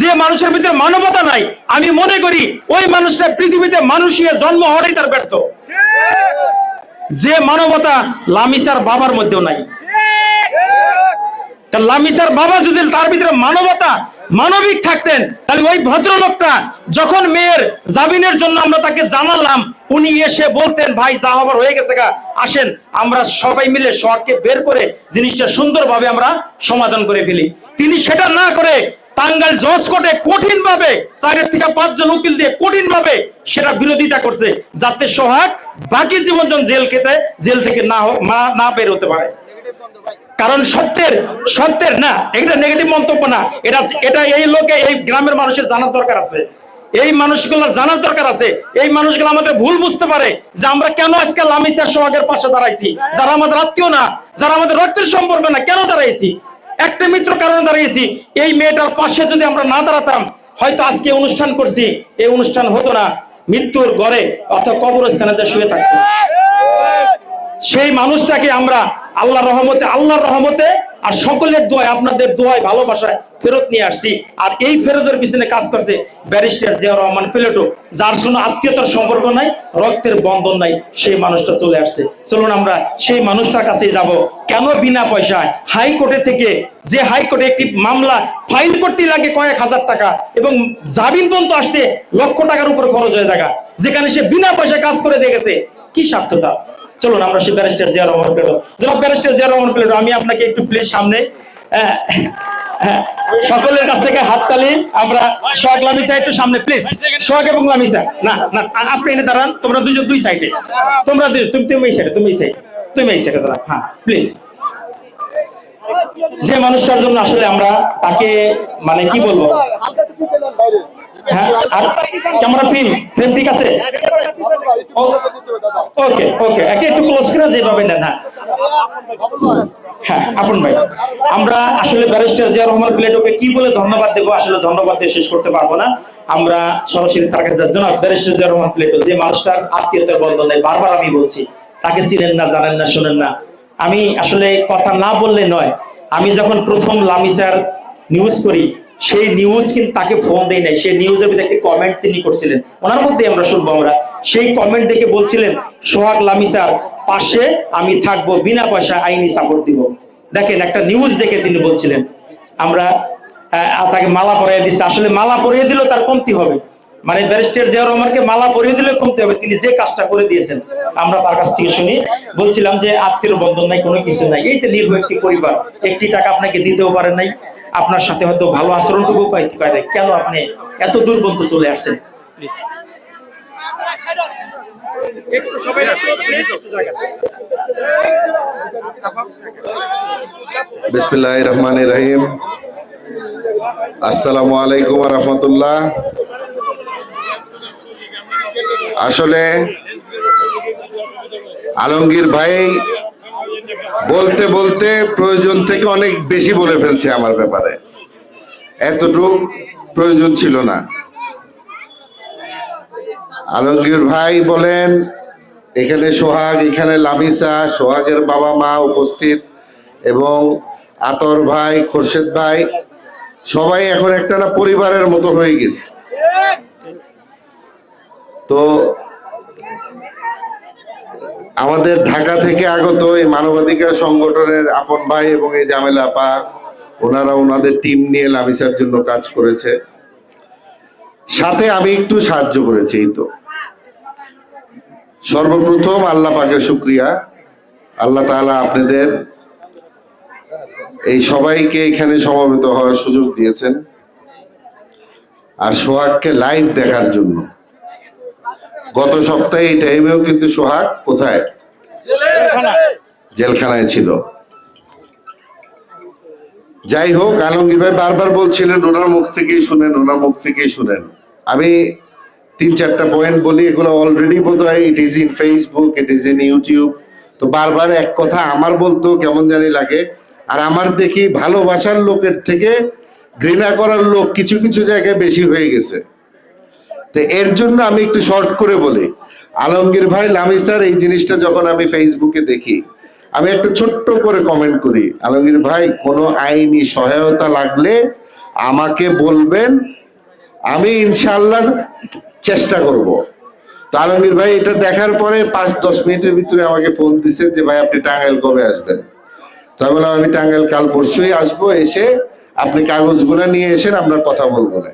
যে মানুষের ভিতরে মানবতা নাই, আমি মনে করি ওই মানুষটা পৃথিবীতে মানুষ জন্ম হওয়াটাই তার ব্যর্থ। যে মানবতা লামিসার বাবার মধ্যেও নাই। লামিসার বাবা যদি তার ভিতরে মানবতা, মানবিক থাকতেন, তাহলে ওই ভদ্রলোকটা যখন মেয়ের জামিনের জন্য আমরা তাকে জানালাম, উনি এসে বলতেন, ভাই, যা হবার হয়ে গেছে গা, আসেন, আমরা সবাই মিলে শহরকে বের করে জিনিসটা সুন্দরভাবে আমরা সমাধান করে ফেলি। তিনি সেটা না করে টাঙ্গাইল জজ কোর্টে কঠিন ভাবে চারের থেকে পাঁচজন উকিল দিয়ে কঠিন ভাবে সেটা বিরোধিতা করছে। যাতে সোহাগ বাকি জীবন যখন জেল খেতে, জেল থেকে না না বের হতে পারে। কারণ সত্যের সত্যের না, এটা নেগেটিভ মন্তব্য না। এটা এটা এই লোকে, এই গ্রামের মানুষের জানার দরকার আছে। এই মানুষগুলোর জানার দরকার আছে। এই মানুষগুলো আমাদের ভুল বুঝতে পারে যে আমরা কেন আজকে লামিসার সোহাগের পাশে দাঁড়াইছি? যারা আমাদের আত্মীয় না, যারা আমাদের রক্তের সম্পর্ক না, কেন দাঁড়াইছি? একটা মিত্র কারণে দাঁড়িয়েছি। এই মেয়েটার পাশে যদি আমরা না দাঁড়াতাম, হয়তো আজকে অনুষ্ঠান করছি। এই অনুষ্ঠান হতো না। মৃত্যুর গড়ে অর্থাৎ কবরস্থানে শুয়ে থাকতো। সেই মানুষটাকে আমরা আল্লাহ রহমতে, আল্লাহর রহমতে আর সকলের দোয়ায়, আপনাদের দোয়ায়, ভালোবাসায় ফেরত নিয়ে আসছি। আর এই ফেরতের পিছনে কাজ করছে ব্যারিস্টার জিয়া রহমান প্লেটো, যার কোনো আত্মীয়তার সম্পর্ক নাই, রক্তের বন্ধন নাই, সেই মানুষটা চলে আসছে। চলুন আমরা সেই মানুষটার কাছেই যাব। কেন বিনা পয়সায়? হাইকোর্টে থেকে যে হাইকোর্টে একটি মামলা ফাইল করতে লাগে কয়েক হাজার টাকা এবং জামিন পর্যন্ত আসতে লক্ষ টাকার উপর খরচ হয়ে থাকা, যেখানে সে বিনা পয়সায় কাজ করে দিয়ে গেছে কি স্বার্থতা? চলুন আমরা সেই ব্যারিস্টার জিয়া রহমান প্লেটো জনাব ব্যারিস্টার জিয়া রহমান প্লেটো আমি আপনাকে একটু প্লিজ সামনে হ্যাঁ, সকলের কাছ থেকে হাত হাততালি আমরা সোহাগ লামিসা একটু সামনে প্লিজ সোহাগ এবং লামিসা না না আপনি এনে দাঁড়ান তোমরা দুজন দুই সাইডে তোমরা দুই তুমি তুমি এই সাইডে তুমি এই সাইডে তুমি এই সাইডে দাঁড়ান হ্যাঁ প্লিজ যে মানুষটার জন্য আসলে আমরা তাকে মানে কি বলব? হ্যাঁ ক্যামেরা ঠিক আছে? ওকে ওকে, একে একটু ক্লোজ করে যেভাবে নেন হ্যাঁ। হ্যাঁ আপন ভাই, আমরা আসলে ব্যারিস্টার জিয়া রহমান প্লেটোকে কি বলে ধন্যবাদ দেবো? আসলে ধন্যবাদ দিয়ে শেষ করতে পারব না। আমরা সরাসরি তার কাছে ব্যারিস্টার রহমান প্লেটো, যে মানুষটার আত্মীয়তার বন্ধন বারবার আমি বলছি, তাকে চিনেন না, জানেন না, শোনেন না। আমি আসলে কথা না বললে নয়, আমি যখন প্রথম লামিসার নিউজ করি সেই নিউজ কিন্তু তাকে ফোন দেয় নাই। সেই নিউজের ভিতরে একটি কমেন্ট তিনি করছিলেন। ওনার মধ্যে আমরা শুনব আমরা। সেই কমেন্ট দেখে বলছিলেন, সোহাগ লামিসার পাশে আমি থাকব, বিনা পয়সা আইনি সাপোর্ট দিব। দেখেন, একটা নিউজ দেখে তিনি বলছিলেন, আমরা তাকে মালা পরিয়ে দিচ্ছে। আসলে মালা পরিয়ে দিলেও তার কমতি হবে। মানে ব্যারিস্টার জিয়া রহমানকে মালা পরিয়ে দিলে কমতে হবে। তিনি যে কাজটা করে দিয়েছেন, আমরা তার কাছ থেকে শুনি। বলছিলাম যে আত্মীয় বন্ধন নাই, কোনো কিছু নাই। এই যে নির্ভর একটি পরিবার, একটি টাকা আপনাকে দিতেও পারে নাই। আপনার সাথে হয়তো ভালো আচরণটুকু পাইতে পারে কেন আপনি এত দূর পর্যন্ত চলে আসছেন? রহমান রহিম। আসসালামু আলাইকুম আসলে আলমগীর ভাই বলতে বলতে প্রয়োজন থেকে অনেক বেশি বলে ফেলছে আমার ব্যাপারে। এতটুক প্রয়োজন ছিল না। আলমগীর ভাই বলেন, এখানে সোহাগ, এখানে লামিসা, সোহাগের বাবা মা উপস্থিত এবং আতর ভাই, খোরশেদ ভাই, সবাই এখন একটা না পরিবারের মতো হয়ে গেছে। তো আমাদের ঢাকা থেকে আগত এই মানবাধিকার সংগঠনের আপন ভাই এবং এই জামেলা আপা ওনারা ওনাদের টিম নিয়ে লামিসার জন্য কাজ করেছে। সাথে আমি একটু সাহায্য করেছি, এই তো। সর্বপ্রথম আল্লাহ পাকের শুক্রিয়া। আল্লাহ তাআলা আপনাদের এই সবাইকে এখানে সমবেত হওয়ার সুযোগ দিয়েছেন। আর সোহাগকে লাইভ দেখার জন্য। গত সপ্তাহে এই টাইমেও কিন্তু সোহাগ কোথায়? জেলখানায় ছিল। যাই হোক, আলমগীর ভাই বারবার বলছিলেন, ওনার মুখ থেকেই শুনেন, ওনার মুখ থেকেই শুনেন। আমি তিন চারটা পয়েন্ট বলি, এগুলো অলরেডি বোধ হয় it is in Facebook it is in YouTube তো বারবার এক কথা আমার বলতেও কেমন জানি লাগে। আর আমার দেখি ভালোবাসার লোকের থেকে ঘৃণা করার লোক কিছু কিছু জায়গায় বেশি হয়ে গেছে। তো এর জন্য আমি একটু শর্ট করে বলি। আলমগীর ভাই, লামি স্যার, এই জিনিসটা যখন আমি ফেসবুকে দেখি, আমি একটা ছোট্ট করে কমেন্ট করি। আলমগীর ভাই, কোনো আইনি সহায়তা লাগলে আমাকে বলবেন, আমি ইনশাল্লাহ চেষ্টা করব। তো আলমগীর ভাই, এটা দেখার পরে পাঁচ, দশ মিনিটের ভিতরে আমাকে ফোন দিছে যে, ভাই, আপনি টাঙ্গাইল কবে আসবেন? তাই বললাম, আমি টাঙ্গাইল কাল পরশুই আসব, এসে আপনি কাগজগুলো নিয়ে এসেন, আমরা কথা বলব না।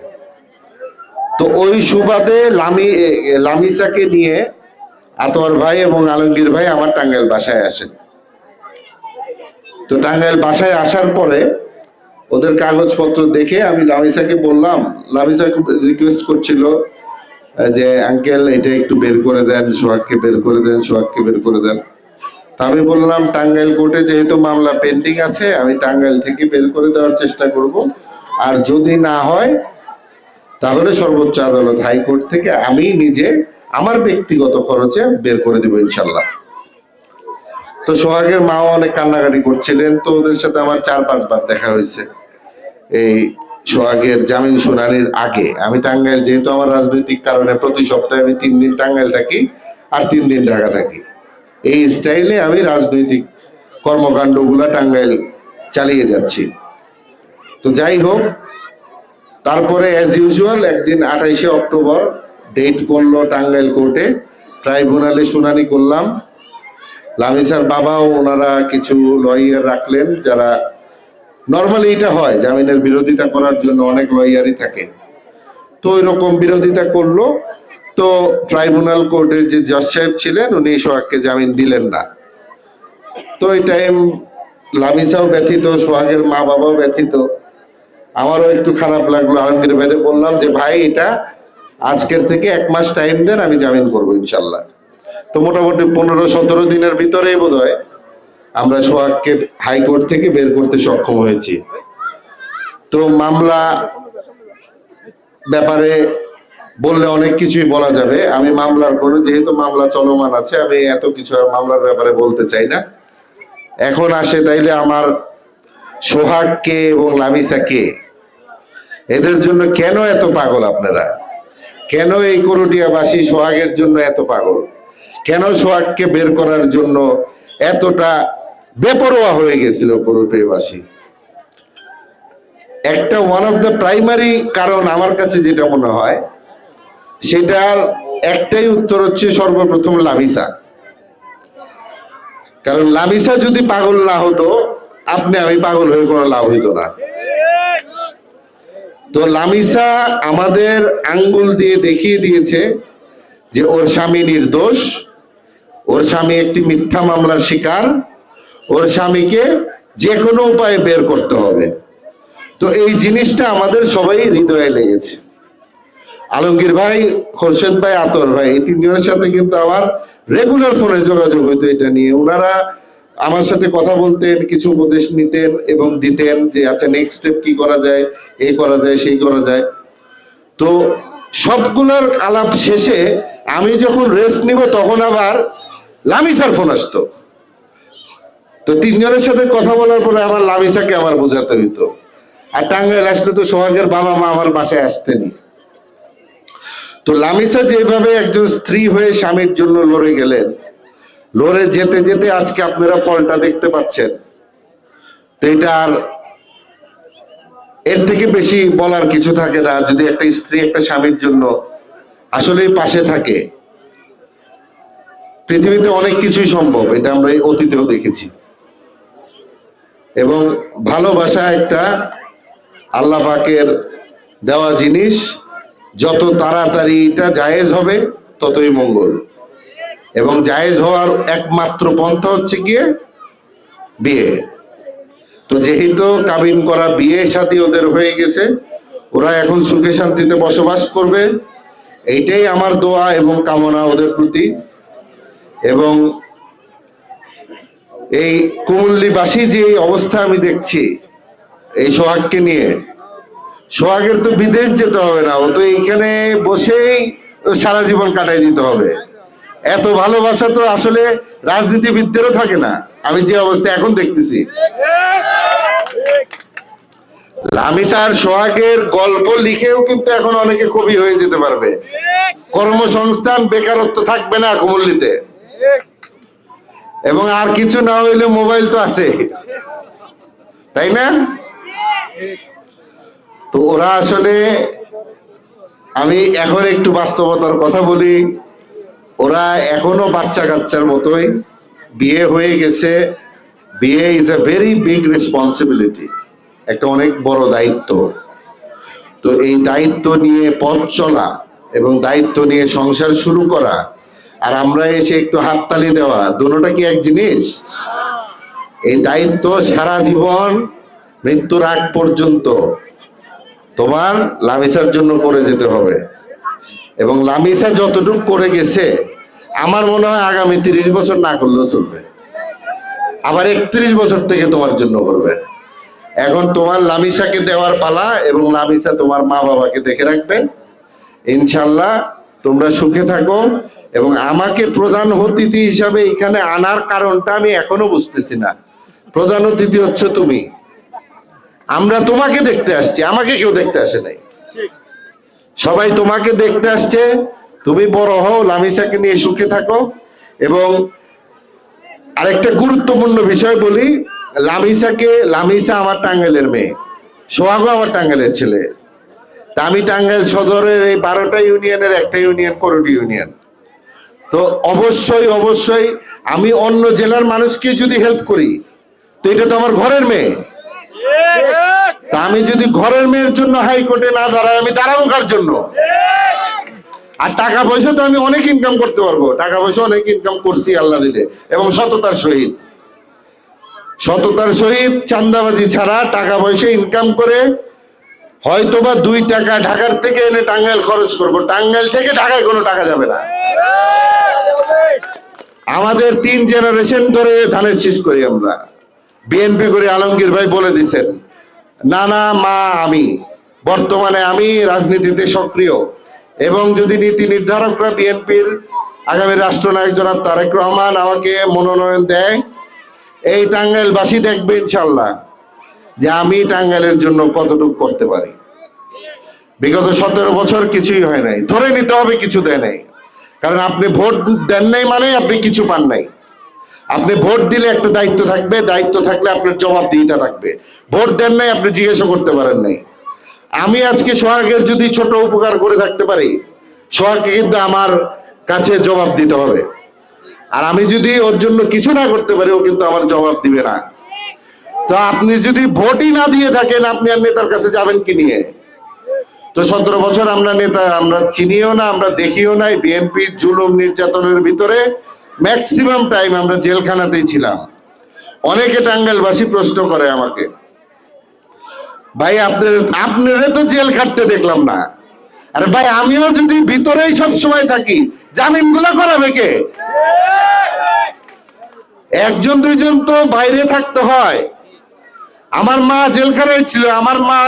তো ওই সুবাদে লামি লামিসাকে নিয়ে আতোয়ার ভাই এবং আলমগীর ভাই আমার টাঙ্গাইল বাসায় আসেন তো টাঙ্গাইল বাসায় আসার পরে ওদের কাগজপত্র দেখে আমি লামিসাকে বললাম লামিসাকে রিকোয়েস্ট করছিল যে আঙ্কেল এটা একটু বের করে দেন, সোহাগকে বের করে দেন, সোহাগকে বের করে দেন। তা আমি বললাম, টাঙ্গাইল কোর্টে যেহেতু মামলা পেন্ডিং আছে, আমি টাঙ্গাইল থেকে বের করে দেওয়ার চেষ্টা করব। আর যদি না হয় তাহলে সর্বোচ্চ আদালত হাইকোর্ট থেকে আমি নিজে আমার ব্যক্তিগত খরচে বের করে দিব ইনশাল্লাহ। তো সোহাগের মাও অনেক কান্নাকাটি করছিলেন, তো ওদের সাথে আমার চার পাঁচবার দেখা হয়েছে। এই সোহাগের জামিন শুনানির আগে। আমি টাঙ্গাইল, যেহেতু আমার রাজনৈতিক কারণে প্রতি সপ্তাহে আমি তিন দিন টাঙ্গাইল থাকি আর তিন দিন ঢাকা থাকি। এই স্টাইলে আমি রাজনৈতিক কর্মকাণ্ডগুলা টাঙ্গাইল চালিয়ে যাচ্ছি। তো যাই হোক তারপরে অ্যাজ ইউজুয়াল একদিন আঠাইশে অক্টোবর ডেট করল টাঙ্গাইল কোর্টে ট্রাইব্যুনালে শুনানি করলাম। লামিসার বাবাও ওনারা কিছু লয়ার রাখলেন, যারা নর্মালি এটা হয়, জামিনের বিরোধিতা করার জন্য অনেক লয়ারই থাকে। তো ওই রকম বিরোধিতা করল। তো ট্রাইব্যুনাল কোর্টের যে জজ সাহেব ছিলেন, উনি সোহাগকে জামিন দিলেন না। তো এই টাইম লামিসাও ব্যথিত, সোহাগের মা বাবাও ব্যথিত। আমারও একটু খারাপ লাগল আলমগীর ভাইরে বললাম যে, ভাই, এটা আজকের থেকে এক মাস টাইম দেন, আমি জামিন করব ইনশাল্লাহ। তো মোটামুটি পনেরো সতেরো দিনের ভিতরে বোধ হয় আমরা সোহাগকে হাইকোর্ট থেকে বের করতে সক্ষম হয়েছি। তো মামলা ব্যাপারে বললে অনেক কিছুই বলা যাবে। আমি মামলার কোনো, যেহেতু মামলা চলমান আছে, আমি এত কিছু মামলার ব্যাপারে বলতে চাই না। এখন আসে তাইলে আমার সোহাগকে এবং লামিসাকে এদের জন্য কেন এত পাগল আপনারা? কেন এই করটিয়াবাসী সোহাগের জন্য এত পাগল? কেন সোহাগকে বের করার জন্য এতটা বেপরোয়া হয়ে গেছিল করটিয়াবাসী? একটা ওয়ান অফ দ্য প্রাইমারি কারণ আমার কাছে যেটা মনে হয়, সেটার একটাই উত্তর হচ্ছে সর্বপ্রথম লামিসা। কারণ লামিসা যদি পাগল না হতো, আপনি আমি পাগল হয়ে কোনো লাভ হইতো না। তো লামিসা আমাদের আঙ্গুল দিয়ে দেখিয়ে দিয়েছে যে ওর স্বামী নির্দোষ, ওর স্বামী একটি মিথ্যা মামলার শিকার, ওর স্বামীকে যে কোনো উপায়ে বের করতে হবে। তো এই জিনিসটা আমাদের সবাই হৃদয়ে লেগেছে। আলমগীর ভাই, খোরশেদ ভাই, আতর ভাই, এই তিনজনের সাথে কিন্তু আমার রেগুলার ফোনে যোগাযোগ হইতো এটা নিয়ে। ওনারা আমার সাথে কথা বলতেন, কিছু উপদেশ নিতেন এবং দিতেন যে আচ্ছা নেক্সট স্টেপ কি করা যায়? এই করা যায়, সেই করা যায়। তো সবগুলোর আলাপ শেষে আমি যখন রেস্ট নিব, তখন আবার লামিসার ফোন আসতো। তো তিনজনের সাথে কথা বলার পরে আমার লামিসাকে আমার বোঝাতে হইতো। আর টাঙ্গাইল আসলে তো সোহাগের বাবা মা আমার বাসায় আসতেনি। তো লামিসা যেভাবে একজন স্ত্রী হয়ে স্বামীর জন্য লড়ে গেলেন লড়ে যেতে যেতে আজকে আপনারা ফলটা দেখতে পাচ্ছেন। তো এটা আর এর থেকে বেশি বলার কিছু থাকে না। যদি একটা স্ত্রী একটা স্বামীর জন্য আসলেই পাশে থাকে, পৃথিবীতে অনেক কিছুই সম্ভব, এটা আমরা অতীতেও দেখেছি। এবং ভালোবাসা একটা আল্লাহ পাকের দেওয়া জিনিস, যত তাড়াতাড়ি এটা জায়েজ হবে ততই মঙ্গল। এবং জায়েজ হওয়ার একমাত্র পন্থা হচ্ছে গিয়ে বিয়ে। তো যেহেতু কাবিন করা বিয়ে সাথে ওদের হয়ে গেছে, ওরা এখন সুখে শান্তিতে বসবাস করবে, এইটাই আমার দোয়া এবং কামনা ওদের প্রতি। এবং এই কুমল্লিবাসী যে অবস্থা আমি দেখছি, এই সোহাগকে নিয়ে, সোহাগের তো বিদেশ যেতে হবে না, ও তো এইখানে বসেই সারা জীবন কাটাই দিতে হবে। এত ভালোবাসা তো আসলে রাজনীতিবিদদেরও থাকে না। আমি যে অবস্থা এখন দেখতেছি। লামিসার সোহাগের গল্প লিখেও কিন্তু এখন অনেকে কবি হয়ে যেতে পারবে। কর্মসংস্থান বেকারত্ব থাকবে না কুমল্লিতে এবং আর কিছু না হইলে মোবাইল তো আছে। তাই না? তো ওরা আসলে আমি এখন একটু বাস্তবতার কথা বলি। ওরা এখনও বাচ্চা কাচ্চার মতোই বিয়ে হয়ে গেছে। বিয়ে is a very big responsibility একটা অনেক বড় দায়িত্ব। তো এই দায়িত্ব নিয়ে পথ চলা এবং দায়িত্ব নিয়ে সংসার শুরু করা আর আমরা এসে একটু হাততালি দেওয়া, দুটোটা কি এক জিনিস? এই দায়িত্ব সারা জীবন মৃত্যুর আগ পর্যন্ত তোমার লামিসার জন্য করে যেতে হবে। এবং লামিসা যতটুকু করে গেছে আমার মনে হয় আগামী তিরিশ বছর না করলেও চলবে। আবার একত্রিশ বছর থেকে তোমার জন্য করবে। এখন তোমার লামিসাকে দেওয়ার পালা এবং লামিসা তোমার মা বাবাকে দেখে রাখবে। ইনশাল্লাহ তোমরা সুখে থাকো এবং আমাকে প্রধান অতিথি হিসাবে এখানে আনার কারণটা আমি এখনও বুঝতেছি না। প্রধান অতিথি হচ্ছে তুমি। আমরা তোমাকে দেখতে আসছি, আমাকে কেউ দেখতে আসে নাই। সবাই তোমাকে দেখতে আসছে তুমি বড় হও লামিসাকে নিয়ে সুখে থাকো। এবং আরেকটা গুরুত্বপূর্ণ বিষয় বলি লামিসাকে লামিসা আমার টাঙ্গাইলের মেয়ে, সোহাগও আমার টাঙ্গাইলের ছেলে। তা আমি টাঙ্গাইল সদরের এই বারোটা ইউনিয়নের একটা ইউনিয়ন করোটি ইউনিয়ন। তো অবশ্যই অবশ্যই আমি অন্য জেলার মানুষকে যদি হেল্প করি, তো এটা তো আমার ঘরের মেয়ে। তা আমি যদি ঘরের মেয়ের জন্য হাইকোর্টে না দাঁড়াই, আমি দাঁড়াবো কার জন্য? আর টাকা পয়সা তো আমি অনেক ইনকাম করতে পারব। টাকা পয়সা অনেক ইনকাম করছি আল্লাহ দিলে। এবং সততার সহিত। সততার সহিত চান্দাবাজি ছাড়া টাকা পয়সা ইনকাম করে হয়তোবা দুই টাকা ঢাকার থেকে এনে টাঙ্গাইল খরচ করব। টাঙ্গাইল থেকে ঢাকায় কোনো টাকা যাবে না। আমাদের তিন জেনারেশন ধরে ধানের শীষ করি আমরা। বিএনপি করে আলমগীর ভাই বলে দিছেন, নানা মা আমি, বর্তমানে আমি রাজনীতিতে সক্রিয়। এবং যদি নীতি নির্ধারকরা বিএনপির আগামী রাষ্ট্রনায়ক জনাব তারেক রহমান আমাকে মনোনয়ন দেয়, এই টাঙ্গাইলবাসী দেখবে ইনশাল্লাহ যে আমি টাঙ্গাইলের জন্য কতটুকু করতে পারি। বিগত সতেরো বছর কিছুই হয় নাই, ধরে নিতে হবে কিছু দেয় নাই। কারণ আপনি ভোট দেন নাই মানে আপনি কিছু পান নাই। আপনি ভোট দিলে একটা দায়িত্ব থাকবে, দায়িত্ব থাকলে আপনার জবাব জবাবদিহিতা থাকবে। ভোট দেন নাই, আপনি জিজ্ঞাসা করতে পারেন নাই। আমি আজকে সোহাগের যদি ছোট উপকার করে থাকতে পারি, সোহাগকে কিন্তু আমার কাছে জবাব দিতে হবে। আর আমি যদি ওর জন্য কিছু না করতে পারি, ও কিন্তু আমার জবাব দিবে না। তো আপনি যদি ভোটই না দিয়ে থাকেন, আপনি আর নেতার কাছে যাবেন কি নিয়ে? তো সতেরো বছর আমরা নেতা, আমরা চিনিও না, আমরা দেখিও নাই বিএনপি জুলুম, নির্যাতনের ভিতরে ম্যাক্সিমাম টাইম আমরা জেলখানাতেই ছিলাম। অনেকে টাঙ্গাইলবাসী প্রশ্ন করে আমাকে ভাই, আপনার আপনারে তো জেল খাটতে দেখলাম না। আরে ভাই, আমিও যদি ভিতরেই সব সময় থাকি জামিনগুলা করাবে কে? একজন, দুইজন তো বাইরে থাকতে হয়। আমার মা জেলখানায় ছিল, আমার মা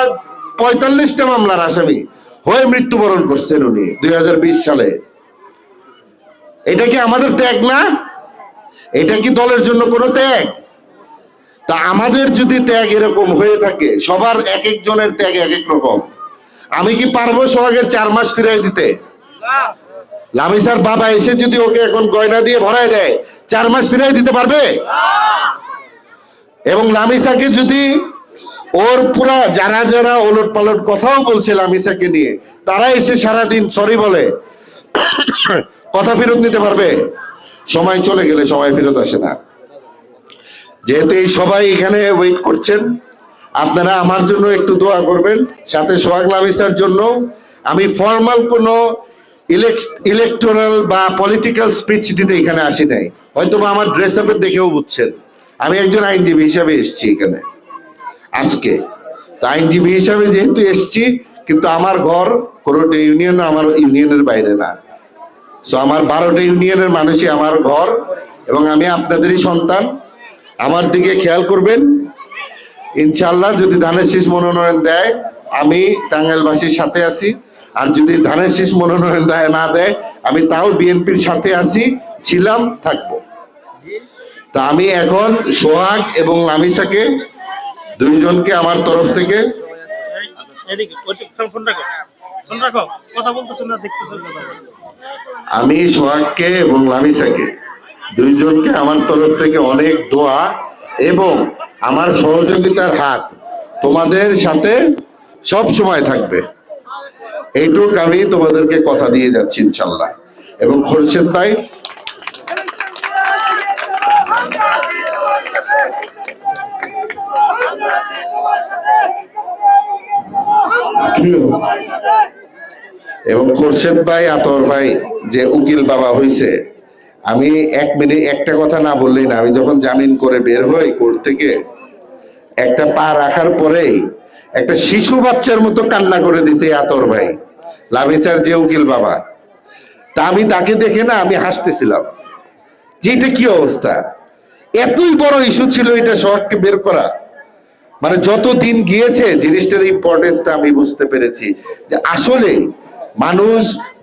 পঁয়তাল্লিশটা মামলার আসামি হয়ে মৃত্যুবরণ করছেন উনি, দুই হাজার বিশ সালে। এটা কি আমাদের ত্যাগ না? এটা কি দলের জন্য কোনো ত্যাগ? তা আমাদের যদি ত্যাগ এরকম হয়ে থাকে, সবার এক একজনের ত্যাগ এক এক রকম। আমি কি পারব সোহাগের চার মাস ফিরাই দিতে? লামিসার বাবা এসে যদি ওকে এখন গয়না দিয়ে ভরাই দেয়, চার মাস ফিরাই দিতে পারবে? এবং লামিসাকে যদি ওর পুরা যারা যারা ওলট পালট কথাও বলছে লামিসাকে নিয়ে, তারা এসে সারাদিন সরি বলে, কথা ফেরত নিতে পারবে? সময় চলে গেলে সময় ফেরত আসে না। যেহেতু এই সবাই এখানে ওয়েট করছেন, আপনারা আমার জন্য একটু দোয়া করবেন, সাথে সোহাগ লামিসার জন্য আমি ফর্মাল কোনো ইলেকটোরাল বা পলিটিক্যাল স্পিচ দিতে এখানে আসি নাই। হয়তো বা আমার ড্রেস আপের দেখেও বুঝছেন। আমি একজন আইনজীবী হিসাবে এসেছি এখানে, আজকে। তো আইনজীবী হিসাবে যেহেতু এসেছি, কিন্তু আমার ঘর কোনোটা ইউনিয়ন আমার ইউনিয়নের বাইরে না। সো আমার বারোটা ইউনিয়নের মানুষই আমার ঘর, এবং আমি আপনাদেরই সন্তান। আমার দিকে খেয়াল করবেন। ইনশাল্লাহ যদি ধানের শীষ মনোনয়ন দেয় আমি টাঙ্গাইলবাসীর সাথে আছি। আর যদি ধানের শীষ মনোনয়ন দেয় না দেয় আমি তাও বিএনপির সাথে আছি ছিলাম থাকব। তা আমি এখন সোহাগ এবং লামিসাকে দুইজনকে আমার তরফ থেকে আমি সোহাগকে এবং লামিসাকে দুইজনকে আমার তরফ থেকে অনেক দোয়া এবং আমার সহযোগিতার হাত তোমাদের সাথে সব সময় থাকবে। এইটুক আমি তোমাদেরকে কথা দিয়ে যাচ্ছি ইনশাল্লাহ। এবং খোরশেদ ভাই, এবং খোরশেদ ভাই, আতর ভাই, যে উকিল বাবা হইছে আমি এক মিনিট, একটা কথা না বললেই না, আমি যখন জামিন করে বের হই কোর্ট থেকে, একটা পা রাখার পরেই একটা শিশু বাচ্চার মতো কান্না করে দিছে আতর ভাই লাভিসার যে উকিল বাবা। তা আমি তাকে দেখে না, আমি হাসতেছিলাম। যে এটা কি অবস্থা? এতই বড় ইস্যু ছিল এটা সোহাগকে বের করা। মানে যত দিন গিয়েছে, জিনিসটার ইম্পর্টেন্সটা আমি বুঝতে পেরেছি। যে আসলে মানুষ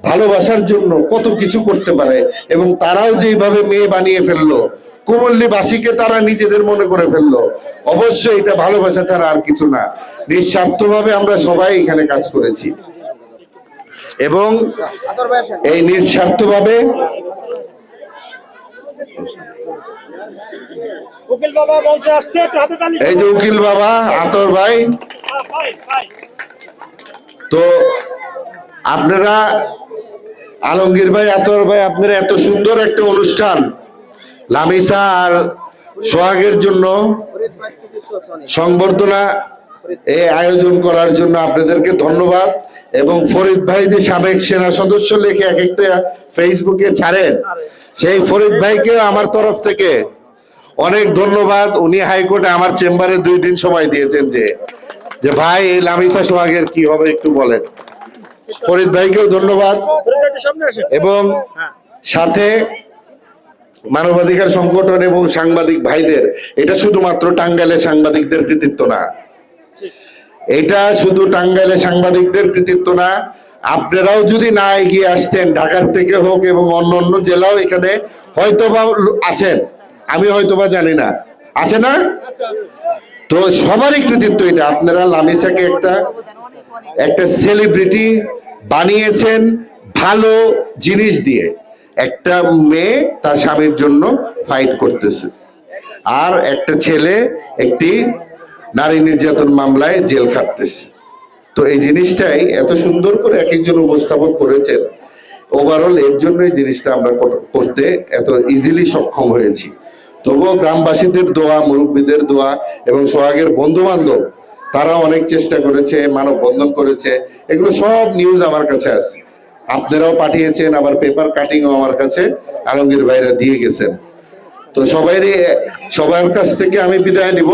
ভালোবাসার জন্য কত কিছু করতে পারে এবং তারাও যেভাবে মেয়ে বানিয়ে ফেলল কুমল্লীবাসীকে তারা নিজেদের মনে করে ফেলল অবশ্যই এটা ভালোবাসা ছাড়া আর কিছু না। নিঃস্বার্থভাবে আমরা সবাই এখানে কাজ করেছি। এবং এই নিঃস্বার্থভাবে এই যে উকিল বাবা আতর ভাই। ফাইন তো আপনারা আলমগীর ভাই, আতর ভাই, আপনারা এত সুন্দর একটা অনুষ্ঠান। লামিসা আর সোহাগের জন্য সংবর্ধনা এই আয়োজন করার জন্য আপনাদেরকে ধন্যবাদ। এবং ফরিদ ভাই যে সাবেক সেনা সদস্য লেখে এক একটা ফেসবুকে ছাড়েন, সেই ফরিদ ভাইকে আমার তরফ থেকে অনেক ধন্যবাদ। উনি হাইকোর্টে আমার চেম্বারে দুই দিন সময় দিয়েছেন যে যে ভাই, এই লামিসা সোহাগের কি হবে একটু বলেন। ফরিদ ভাইকেও ধন্যবাদ। এবং সাথে মানবাধিকার সংগঠন এবং সাংবাদিক ভাইদের, এটা শুধুমাত্র টাঙ্গাইলের সাংবাদিকদের কৃতিত্ব না। এটা শুধু টাঙ্গাইলের সাংবাদিকদের কৃতিত্ব না, আপনারাও যদি না এগিয়ে আসতেন, ঢাকার থেকে হোক এবং অন্য অন্য জেলাও এখানে হয়তোবা আছেন। আমি হয়তোবা জানি না। আছে না? তো সবারই কৃতিত্ব এটা। আপনারা লামিসাকে একটা একটা সেলিব্রিটি বানিয়েছেন ভালো জিনিস দিয়ে। একটা মেয়ে তার স্বামীর জন্য ফাইট করতেছে। আর একটা ছেলে একটি নারী নির্যাতন মামলায় জেল খাটতেছে। তো এই জিনিসটাই এত সুন্দর করে এক একজন উপস্থাপন করেছেন। ওভারঅল এর জন্য এই জিনিসটা আমরা কর- করতে এত ইজিলি সক্ষম হয়েছি। তবুও গ্রামবাসীদের দোয়া, মুরব্বীদের দোয়া এবং সোহাগের বন্ধু বান্ধব তারা অনেক চেষ্টা করেছে, মানববন্ধন করেছে। এগুলো সব নিউজ আমার কাছে আছে। আপনারাও পাঠিয়েছেন, আবার পেপার কাটিংও আমার কাছে আলমগীর ভাইরা দিয়ে গেছেন। তো সবাই সবার কাছ থেকে আমি বিদায় নিব।